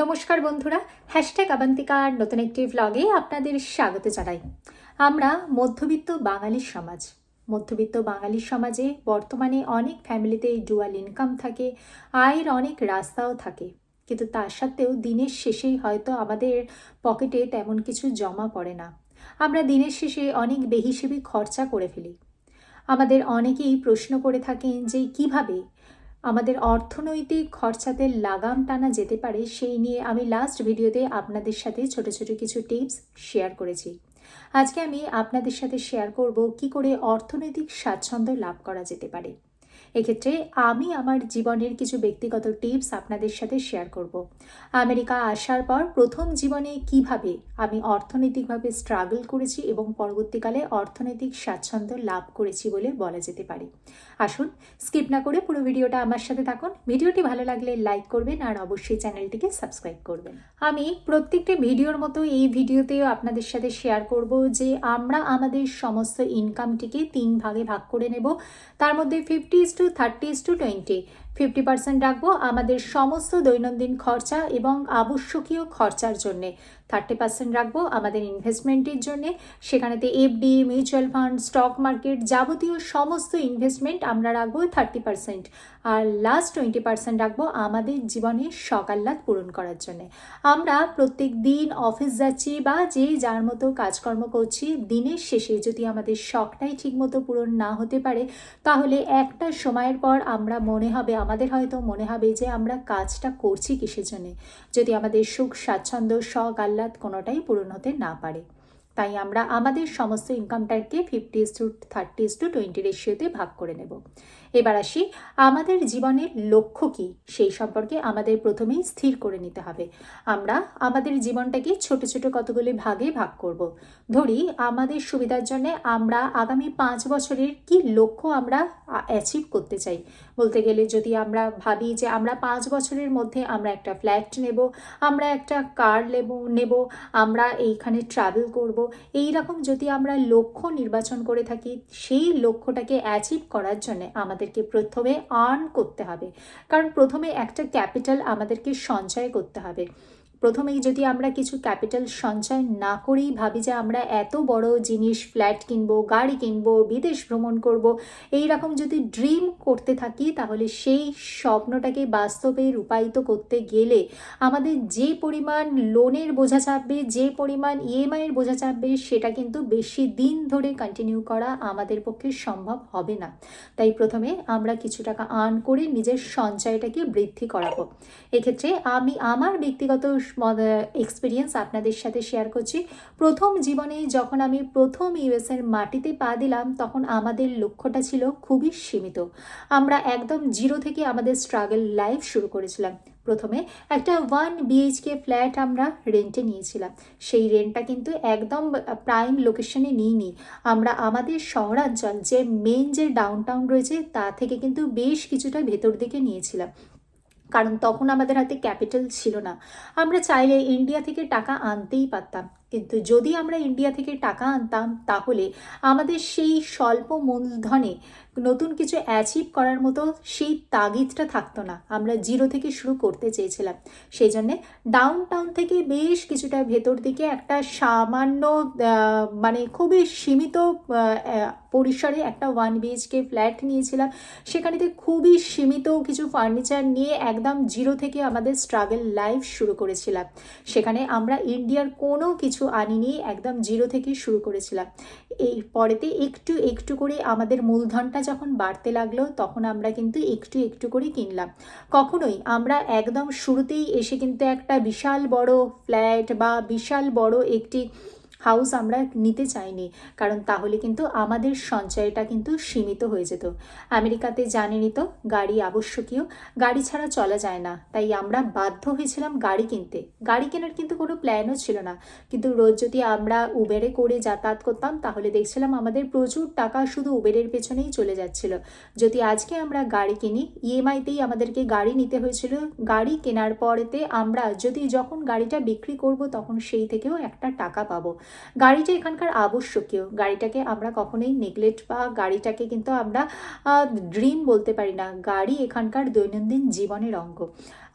নমস্কার বন্ধুরা হ্যাশট্যাগ আবান্তিকার নতুন একটি ভ্লগে আপনাদের স্বাগত জানাই। আমরা মধ্যবিত্ত বাঙালির সমাজ, মধ্যবিত্ত বাঙালির সমাজে বর্তমানে অনেক ফ্যামিলিতে ডুয়াল ইনকাম থাকে, আয়ের অনেক রাস্তাও থাকে। কিন্তু তার সত্ত্বেও দিনের শেষেই হয়তো আমাদের পকেটে তেমন কিছু জমা পড়ে না। আমরা দিনের শেষে অনেক বেহিসেবি খরচা করে ফেলি। আমাদের অনেকেই প্রশ্ন করে থাকেন যে কীভাবে আমাদের অর্থনৈতিক খরচাতে লাগাম টানা যেতে পারে, সেই নিয়ে আমি লাস্ট ভিডিওতে আপনাদের সাথে ছোট ছোট কিছু টিপস শেয়ার করেছি। আজকে আমি আপনাদের সাথে শেয়ার করব কি করে অর্থনৈতিক স্বাচ্ছন্দ্য লাভ করা যেতে পারে। এক্ষেত্রে আমি আমার জীবনের কিছু ব্যক্তিগত টিপস আপনাদের সাথে শেয়ার করব। আমেরিকা আসার পর প্রথম জীবনে কীভাবে আমি অর্থনৈতিকভাবে স্ট্রাগল করেছি এবং পরবর্তীকালে অর্থনৈতিক স্বাচ্ছন্দ্য লাভ করেছি বলে বলা যেতে পারে। আসুন স্কিপ না করে পুরো ভিডিওটা আমার সাথে থাকুন। ভিডিওটি ভালো লাগলে লাইক করবেন আর অবশ্যই চ্যানেলটিকে সাবস্ক্রাইব করবেন। আমি প্রত্যেকটি ভিডিওর মতো এই ভিডিওতেও আপনাদের সাথে শেয়ার করব যে আমরা আমাদের সমস্ত ইনকামটিকে তিন ভাগে ভাগ করে নেব। তার মধ্যে fifty is to thirty is to twenty fifty percent রাখব আমাদের সমস্ত দৈনন্দিন খরচা এবং আবশ্যকীয় খরচার জন্যে। থার্টি পার্সেন্ট রাখব আমাদের ইনভেস্টমেন্টের জন্যে। সেখানেতে FD mutual fund stock market যাবতীয় সমস্ত ইনভেস্টমেন্ট আমরা রাখব থার্টি পার্সেন্ট। আর লাস্ট টোয়েন্টি পার্সেন্ট রাখব আমাদের জীবনের সকাল্লাদ পূরণ করার জন্য। আমরা প্রত্যেক দিন অফিস যাচ্ছি বা যে যার মতো কাজকর্ম করছি, দিনের শেষে যদি আমাদের শখটাই ঠিকমতো পূরণ না হতে পারে, তাহলে একটা সময়ের পর আমরা মনে হবে আমাদের হয়তো মনে হবে যে আমরা কাজটা করছি কিসের জন্যে। যদি আমাদের সুখ, স্বাচ্ছন্দ্য, শখ, আহ্লাদ কোনোটাই পূরণ হতে না পারে। তাই আমরা আমাদের সমস্ত ইনকামটাকে fifty is to thirty is to twenty রেশিওতে ভাগ করে নেব। এবার আসি, আমাদের জীবনের লক্ষ্য কী? সেই সম্পর্কে আমাদের প্রথমেই স্থির করে নিতে হবে। আমরা আমাদের জীবনটাকে ছোট ছোট কতগুলি ভাগে ভাগ করব। ধরি, আমাদের সুবিধার জন্য আমরা আগামী পাঁচ বছরের কি লক্ষ্য আমরা অ্যাচিভ করতে চাই? বলতে গেলে যদি আমরা ভাবি যে আমরা পাঁচ বছরের মধ্যে আমরা একটা ফ্ল্যাট নেব, আমরা একটা কার নেব নেব, আমরা এইখানে ট্রাভেল করব, এই রকম যদি আমরা লক্ষ্য নির্বাচন করে থাকি, সেই লক্ষ্যটাকে অ্যাচিভ করার জন্য আমাদেরকে প্রথমে আর্ন করতে হবে। কারণ প্রথমে একটা ক্যাপিটাল আমাদেরকে সঞ্চয় করতে হবে। প্রথমেই যদি আমরা কিছু ক্যাপিটাল সঞ্চয় না করেই ভাবি যে আমরা এত বড় জিনিস, ফ্ল্যাট কিনবো, গাড়ি কিনবো, বিদেশ ভ্রমণ করব এই রকম যদি ড্রিম করতে থাকি, তাহলে সেই স্বপ্নটাকে বাস্তবে রূপায়িত করতে গেলে আমাদের যে পরিমাণ লোনের বোঝা চাপবে, যে পরিমাণ ইএমআইয়ের বোঝা চাপবে, সেটা কিন্তু বেশি দিন ধরে কন্টিনিউ করা আমাদের পক্ষে সম্ভব হবে না। তাই প্রথমে আমরা কিছু টাকা আর্ন করে নিজের সঞ্চয়টাকে বৃদ্ধি করাবো। এক্ষেত্রে আমি আমার ব্যক্তিগত এক্সপিরিয়েন্স আপনাদের সাথে শেয়ার করছি। প্রথম জীবনে যখন আমি প্রথম ইউএসের মাটিতে পা দিলাম, তখন আমাদের লক্ষ্যটা ছিল খুবই সীমিত। আমরা একদম জিরো থেকে আমাদের স্ট্রাগল লাইফ শুরু করেছিলাম। প্রথমে একটা ওয়ান বিএইচকে ফ্ল্যাট আমরা রেন্টে নিয়েছিলাম। সেই রেন্টটা কিন্তু একদম প্রাইম লোকেশনে নিইনি। আমরা আমাদের শহরাঞ্চল যে মেন যে ডাউন টাউন রয়েছে, তা থেকে কিন্তু বেশ কিছুটা ভেতর দিকে নিয়েছিলাম। কারণ তখন আমাদের হাতে ক্যাপিটাল ছিল না। আমরা চাইলে ইন্ডিয়া থেকে টাকা আনতেই পারতাম। কিন্তু যদি আমরা ইন্ডিয়া থেকে টাকা আনতাম, তাহলে আমাদের সেই স্বল্প মূলধনে নতুন কিছু অ্যাচিভ করার মতো সেই তাগিদটা থাকতো না। আমরা জিরো থেকে শুরু করতে চেয়েছিলাম। সেই জন্যে ডাউন টাউন থেকে বেশ কিছুটা ভেতর দিকে একটা সামান্য মানে খুবই সীমিত পরিসরে একটা ওয়ান বিএইচকে ফ্ল্যাট নিয়েছিলাম। সেখানেতে খুবই সীমিত কিছু ফার্নিচার নিয়ে একদম জিরো থেকে আমাদের স্ট্রাগল লাইফ শুরু করেছিলাম। সেখানে আমরা ইন্ডিয়ার কোনো কিছু আনিনি, একদম জিরো থেকে শুরু করেছিলাম। এই পরেতে একটু একটু করে আমাদের মূলধনটা যখন বাড়তে লাগল, তখন আমরা কিন্তু একটু একটু করে কিনলাম। কখনোই আমরা একদম শুরুতেই এসে কিন্তু একটা বিশাল বড় ফ্ল্যাট বা বিশাল বড় একটি হাউস আমরা নিতে চাইনি। কারণ তাহলে কিন্তু আমাদের সঞ্চয়টা কিন্তু সীমিত হয়ে যেত। আমেরিকাতে জানেনি তো, গাড়ি আবশ্যকীয়। গাড়ি ছাড়া চলা যায় না। তাই আমরা বাধ্য হয়েছিলাম গাড়ি কিনতে। গাড়ি কেনার কিন্তু কোনো প্ল্যানও ছিল না। কিন্তু রোজ যদি আমরা উবেরে করে যাতায়াত করতাম, তাহলে দেখছিলাম আমাদের প্রচুর টাকা শুধু উবেরের পেছনেই চলে যাচ্ছিল। যদি আজকে আমরা গাড়ি কিনি ইএমআইতেই আমাদেরকে গাড়ি নিতে হয়েছিল। গাড়ি কেনার পরেতে আমরা যদি যখন গাড়িটা বিক্রি করব, তখন সেই থেকেও একটা টাকা পাবো। গাড়িটা এখানকার আবশ্যকীয়। গাড়িটাকে আমরা কখনোই নেগলেক্ট বা গাড়িটাকে কিন্তু আমরা ড্রিম বলতে পারি না। গাড়ি এখানকার দৈনন্দিন জীবনের অঙ্গ।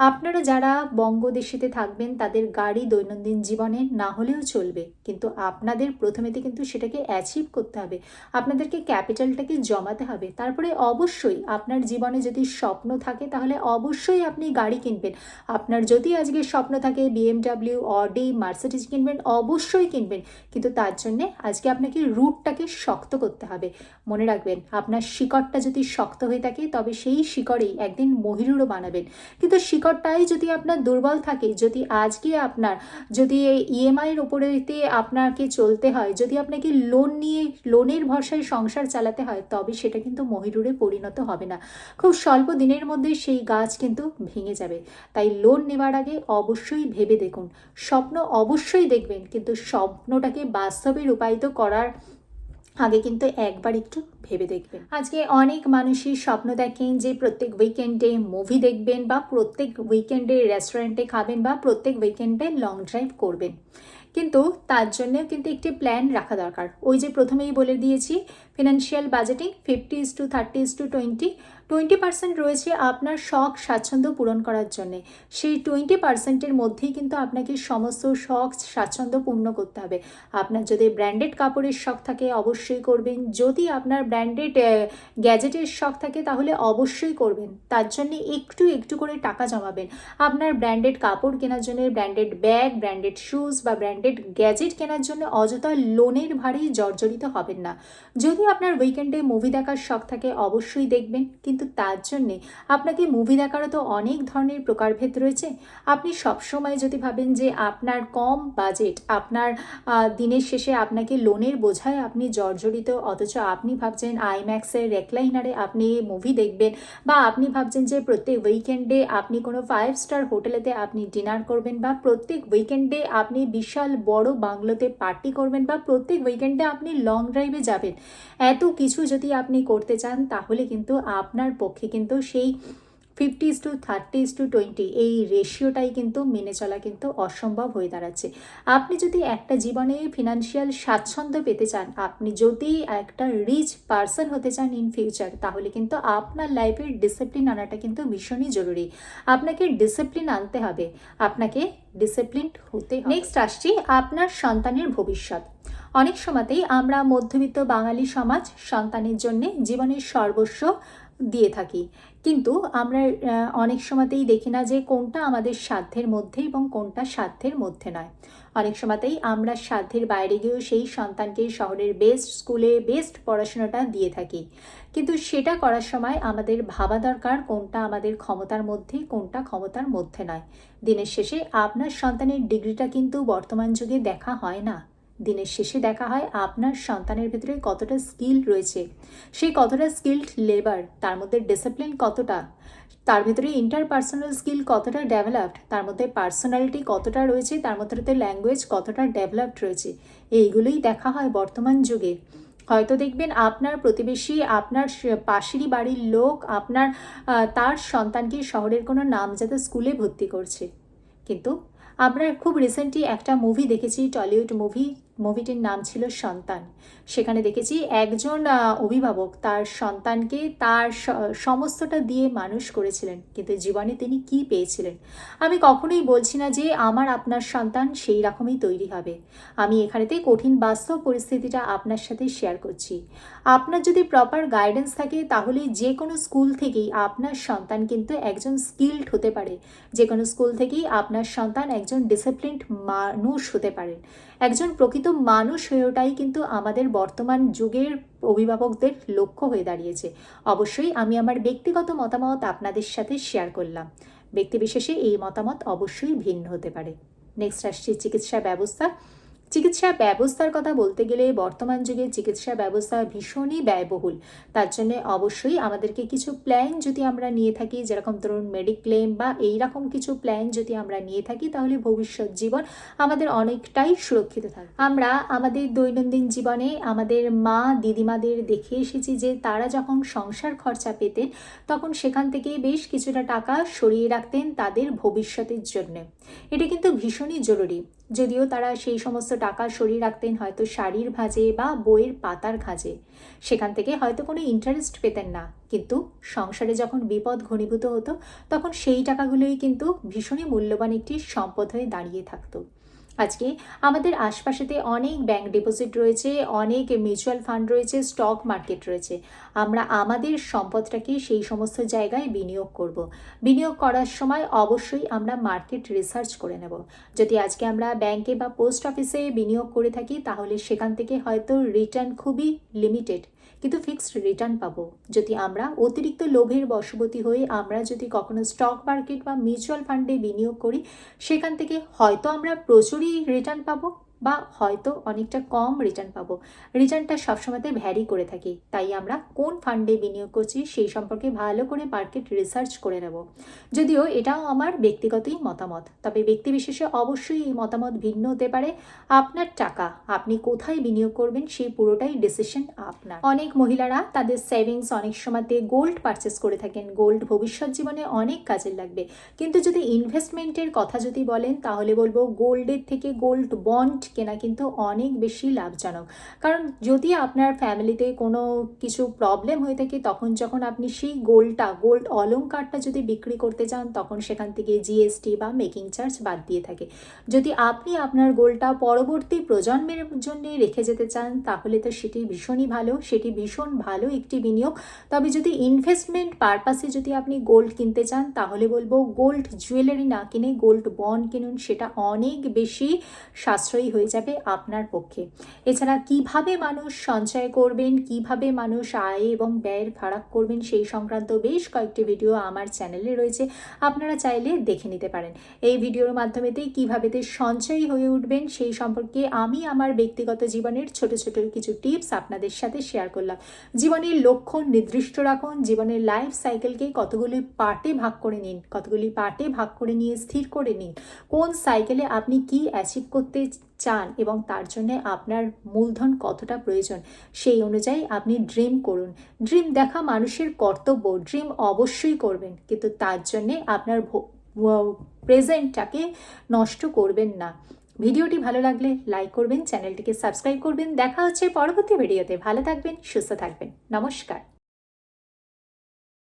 আপনারা যারা বঙ্গদেশিতে থাকবেন, তাদের গাড়ি দৈনন্দিন জীবনে না হলেও চলবে। কিন্তু আপনাদের প্রথমেতে কিন্তু সেটাকে অ্যাচিভ করতে হবে। আপনাদেরকে ক্যাপিটালটাকে জমাতে হবে। তারপরে অবশ্যই আপনার জীবনে যদি স্বপ্ন থাকে, তাহলে অবশ্যই আপনি গাড়ি কিনবেন। আপনার যদি আজকে স্বপ্ন থাকে বিএমডাব্লিউ অডি মার্সিডিজ কিনবেন, অবশ্যই কিনবেন। কিন্তু তার জন্যে আজকে আপনাকে রুটটাকে শক্ত করতে হবে। মনে রাখবেন, আপনার শিকড়টা যদি শক্ত হয়ে থাকে, তবে সেই শিকড়েই একদিন মহিরুরও বানাবেন। কিন্তু শিকড়টাই যদি আপনার দুর্বল থাকে, যদি আজকে আপনার, যদি ইএমআইয়ের ওপরেতে আপনাকে চলতে হয়, যদি আপনাকে লোন নিয়ে লোনের ভরসায় সংসার চালাতে হয়, তবে সেটা কিন্তু মহিরুরে পরিণত হবে না। খুব স্বল্প দিনের মধ্যে সেই গাছ কিন্তু ভেঙে যাবে। তাই লোন নেওয়ার আগে অবশ্যই ভেবে দেখুন। স্বপ্ন অবশ্যই দেখবেন, কিন্তু স্বপ্নটাকে বাস্তবে রূপায়িত করার আগে কিন্তু একবার একটু ভেবে দেখবেন। আজকে অনেক মানুষই স্বপ্ন দেখেন যে প্রত্যেক উইকেন্ডে মুভি দেখবেন বা প্রত্যেক উইকেন্ডে রেস্টুরেন্টে খাবেন বা প্রত্যেক উইকেন্ডে লং ড্রাইভ করবেন। কিন্তু তার জন্যেও কিন্তু একটি প্ল্যান রাখা দরকার। ওই যে প্রথমেই বলে দিয়েছি financial budgeting fifty is to thirty is to twenty twenty percent রয়েছে আপনার শখ, স্বাচ্ছন্দ্য পূরণ করার জন্যে। সেই টোয়েন্টি পার্সেন্টের মধ্যেই কিন্তু আপনাকে সমস্ত শখ, স্বাচ্ছন্দ্য পূর্ণ করতে হবে। আপনার যদি ব্র্যান্ডেড কাপড়ের শখ থাকে, অবশ্যই করবেন। যদি আপনার ব্র্যান্ডেড গ্যাজেটের শখ থাকে, তাহলে অবশ্যই করবেন। তার জন্য একটু একটু করে টাকা জমাবেন। আপনার ব্র্যান্ডেড কাপড় কেনার জন্য ব্র্যান্ডেড ব্যাগ ব্র্যান্ডেড শুজ বা ব্র্যান্ডেড গ্যাজেট কেনার জন্য অযথা লোনের ভারী জর্জরিত হবেন না। যদি আপনার উইকেন্ডে মুভি দেখার শখ থাকে অবশ্যই দেখবেন। কিন্তু তার জন্যে আপনাকে মুভি দেখারও তো অনেক ধরনের প্রকারভেদ রয়েছে। আপনি সবসময় যদি ভাবেন যে আপনার কম বাজেট আপনার দিনের শেষে আপনাকে লোনের বোঝায় আপনি জর্জরিত, অথচ আপনি ভাবছেন আইম্যাক্সের রেকলাইনারে আপনি মুভি দেখবেন বা আপনি ভাবছেন যে প্রত্যেক উইকেন্ডে আপনি কোনো ফাইভ স্টার হোটেলেতে আপনি ডিনার করবেন বা প্রত্যেক উইকেন্ডে আপনি বিশাল বড় বাংলোতে পার্টি করবেন বা প্রত্যেক উইকেন্ডে আপনি লং ড্রাইভে যাবেন। এত কিছু যদি আপনি করতে চান তাহলে কিন্তু আপনার পক্ষে কিন্তু সেই fifty is to thirty is to twenty এই রেশিওটাই কিন্তু মেনে চলা কিন্তু অসম্ভব হয়ে দাঁড়াচ্ছে। আপনি যদি একটা জীবনে ফিনান্সিয়াল স্বাচ্ছন্দ্য পেতে চান, আপনি যদি একটা রিচ পার্সন হতে চান ইন ফিউচার তাহলে কিন্তু আপনার লাইফের ডিসিপ্লিন আনাটা কিন্তু ভীষণই জরুরি। আপনাকে ডিসিপ্লিন আনতে হবে, আপনাকে ডিসিপ্লিন হতে নেক্সট আসছি আপনার সন্তানের ভবিষ্যৎ। অনেক সময়তেই আমরা মধ্যবিত্ত বাঙালি সমাজ সন্তানের জন্য জীবনের সর্বস্ব দিয়ে থাকি। কিন্তু আমরা অনেক সময়তেই দেখি না যে কোনটা আমাদের সাধ্যের মধ্যে এবং কোনটা সাধ্যের মধ্যে নয়। অনেক সময়তেই আমরা সাধ্যের বাইরে গিয়েও সেই সন্তানকে শহরের বেস্ট স্কুলে বেস্ট পড়াশোনাটা দিয়ে থাকি। কিন্তু সেটা করার সময় আমাদের ভাবা দরকার কোনটা আমাদের ক্ষমতার মধ্যে, কোনটা ক্ষমতার মধ্যে নয়। দিনের শেষে আপনার সন্তানের ডিগ্রিটা কিন্তু বর্তমান যুগে দেখা হয় না। দিনের শেষে দেখা হয় আপনার সন্তানের ভেতরে কতটা স্কিল রয়েছে। সেই কতটা স্কিল্ড লেবার তার মধ্যে ডিসিপ্লিন কতটা, তার ভিতরে ইন্টারপার্সোনাল স্কিল কতটা ডেভেলপড তার মধ্যে পার্সোনালিটি কতটা রয়েছে, তার মধ্যে ল্যাঙ্গুয়েজ কতটা ডেভেলপড রয়েছে, এইগুলোই দেখা হয় বর্তমান যুগে। হয়তো দেখবেন আপনার প্রতিবেশী, আপনার পাশেরই বাড়ির লোক, আপনার তার সন্তানকে শহরের কোনো নাম নামজাদা স্কুলে ভর্তি করছে। কিন্তু আমরা খুব রিসেন্টলি একটা মুভি দেখেছি টলিউড মুভি মুভিটির নাম ছিল সন্তান। সেখানে দেখেছি একজন অভিভাবক তার সন্তানকে তার সমস্তটা দিয়ে মানুষ করেছিলেন, কিন্তু জীবনে তিনি কি পেয়েছিলেন? আমি কখনোই বলছি না যে আমার, আপনার সন্তান সেই রকমই তৈরি হবে। আমি এখানেতে কঠিন বাস্তব পরিস্থিতিটা আপনার সাথে শেয়ার করছি। আপনার যদি প্রপার গাইডেন্স থাকে, তাহলে যে কোনো স্কুল থেকেই আপনার সন্তান কিন্তু একজন স্কিল্ড হতে পারে। যে কোনো স্কুল থেকেই আপনার সন্তান একজন ডিসিপ্লিনড মানুষ হতে পারেন। একজন প্রকৃত মানুষ হয়ে ওটাই কিন্তু আমাদের বর্তমান যুগের অভিভাবকদের লক্ষ্য হয়ে দাঁড়িয়েছে। অবশ্যই আমি আমার ব্যক্তিগত মতামত আপনাদের সাথে শেয়ার করলাম। ব্যক্তিবিশেষে এই মতামত অবশ্যই ভিন্ন হতে পারে। নেক্সট আসছে চিকিৎসা ব্যবস্থা। চিকিৎসা ব্যবস্থার কথা বলতে গেলে বর্তমান যুগে চিকিৎসা ব্যবস্থা ভীষণই ব্যয়বহুল। তার জন্য অবশ্যই আমাদেরকে কিছু প্ল্যান যদি আমরা নিয়ে থাকি, যেরকম ধরুন মেডিক্লেম বা এই রকম কিছু প্ল্যান যদি আমরা নিয়ে থাকি, তাহলে ভবিষ্যৎ জীবন আমাদের অনেকটাই সুরক্ষিত থাকে। আমরা আমাদের দৈনন্দিন জীবনে আমাদের মা, দিদিমাদের দেখে এসেছি যে তারা যখন সংসার খরচা পেতেন, তখন সেখান থেকে বেশ কিছুটা টাকা সরিয়ে রাখতেন তাদের ভবিষ্যতের জন্য। এটা কিন্তু ভীষণই জরুরি। যদিও তারা সেই সমস্ত টাকা সরিয়ে রাখতেন হয়তো শাড়ির ভাঁজে বা বইয়ের পাতার খাজে সেখান থেকে হয়তো কোনো ইন্টারেস্ট পেতেন না। কিন্তু সংসারে যখন বিপদ ঘনীভূত হতো, তখন সেই টাকাগুলোই কিন্তু ভীষণই মূল্যবান একটি সম্পদ হয়ে দাঁড়িয়ে থাকতো। আজকে আমাদের আশপাশেতে অনেক ব্যাংক ডিপোজিট রয়েছে, অনেক মিউচুয়াল ফান্ড রয়েছে স্টক মার্কেট রয়েছে। আমরা আমাদের সম্পদটাকে সেই সমস্ত জায়গায় বিনিয়োগ করব। বিনিয়োগ করার সময় অবশ্যই আমরা মার্কেট রিসার্চ করে নেব। যদি আজকে আমরা ব্যাংকে বা পোস্ট অফিসে বিনিয়োগ করে থাকি, তাহলে সেখান থেকে হয়তো রিটার্ন খুবই লিমিটেড কিন্তু ফিক্সড রিটার্ন পাবো। যদি আমরা অতিরিক্ত লোভের বশবতী হয়ে আমরা যদি কখনো স্টক মার্কেট বা মিউচুয়াল ফান্ডে বিনিয়োগ করি, সেখান থেকে হয়তো আমরা প্রচুরই রিটার্ন পাবো। বা হয়তো অনেকটা কম রিটার্ন পাবো। রিটার্নটা সবসময়তে ভ্যারি করে থাকি। তাই আমরা কোন ফান্ডে বিনিয়োগ করছি সেই সম্পর্কে ভালো করে মার্কেট রিসার্চ করে নেব। যদিও এটাও আমার ব্যক্তিগতই মতামত, তবে ব্যক্তি বিশেষে অবশ্যই এই মতামত ভিন্ন হতে পারে। আপনার টাকা আপনি কোথায় বিনিয়োগ করবেন সেই পুরোটাই ডিসিশন আপনার। অনেক মহিলারা তাদের সেভিংস অনেক সময়তে গোল্ড পারচেস করে থাকেন। গোল্ড ভবিষ্যৎ জীবনে অনেক কাজে লাগবে। কিন্তু যদি ইনভেস্টমেন্টের কথা যদি বলেন, তাহলে বলব গোল্ডের থেকে গোল্ড বন্ড কেনা কিন্তু অনেক বেশি লাভজনক। কারণ যদি আপনার ফ্যামিলিতে কোনো কিছু প্রবলেম হয়ে থাকে, তখন যখন আপনি সেই গোল্ডটা গোল্ড অলংকারটা যদি বিক্রি করতে চান, তখন সেখান থেকে জিএসটি বা মেকিং চার্জ বাদ দিয়ে থাকে। যদি আপনি আপনার গোল্ডটা পরবর্তী প্রজন্মের জন্য রেখে যেতে চান, তাহলে তো সেটি ভীষণই ভালো। সেটি ভীষণ ভালো একটি বিনিয়োগ। তবে যদি ইনভেস্টমেন্ট পারপাসে যদি আপনি গোল্ড কিনতে চান, তাহলে বলব গোল্ড জুয়েলারি না কিনে, গোল্ড বন্ড কিনুন, সেটা অনেক বেশি সাশ্রয়ী হয়ে যাবে আপনার পক্ষে। এছাড়া কীভাবে মানুষ সঞ্চয় করবেন, কীভাবে মানুষ আয় এবং ব্যয়ের ফারাক করবেন সেই সংক্রান্ত বেশ কয়েকটি ভিডিও আমার চ্যানেলে রয়েছে। আপনারা চাইলে দেখে নিতে পারেন। এই ভিডিওর মাধ্যমেতেই কীভাবে সঞ্চয়ী হয়ে উঠবেন সেই সম্পর্কে আমি আমার ব্যক্তিগত জীবনের ছোট ছোট কিছু টিপস আপনাদের সাথে শেয়ার করলাম। জীবনের লক্ষ্য নির্দিষ্ট রাখুন, জীবনের লাইফ সাইকেলকে কতগুলি পার্টে ভাগ করে নিন, কতগুলি পার্টে ভাগ করে নিয়ে স্থির করে নিন। কোন সাইকেলে আপনি কি অ্যাচিভ করতে চান এবং তার জন্য আপনার মূলধন কতটা প্রয়োজন, সেই অনুযায়ী আপনি ড্রিম করুন। ড্রিম দেখা মানুষের কর্তব্য, ড্রিম অবশ্যই করবেন, কিন্তু তার জন্যে আপনার প্রেজেন্টটাকে নষ্ট করবেন না। ভিডিওটি ভালো লাগলে লাইক করবেন, চ্যানেলটিকে সাবস্ক্রাইব করবেন। দেখা হচ্ছে পরবর্তী ভিডিওতে। ভালো থাকবেন, সুস্থ থাকবেন। নমস্কার।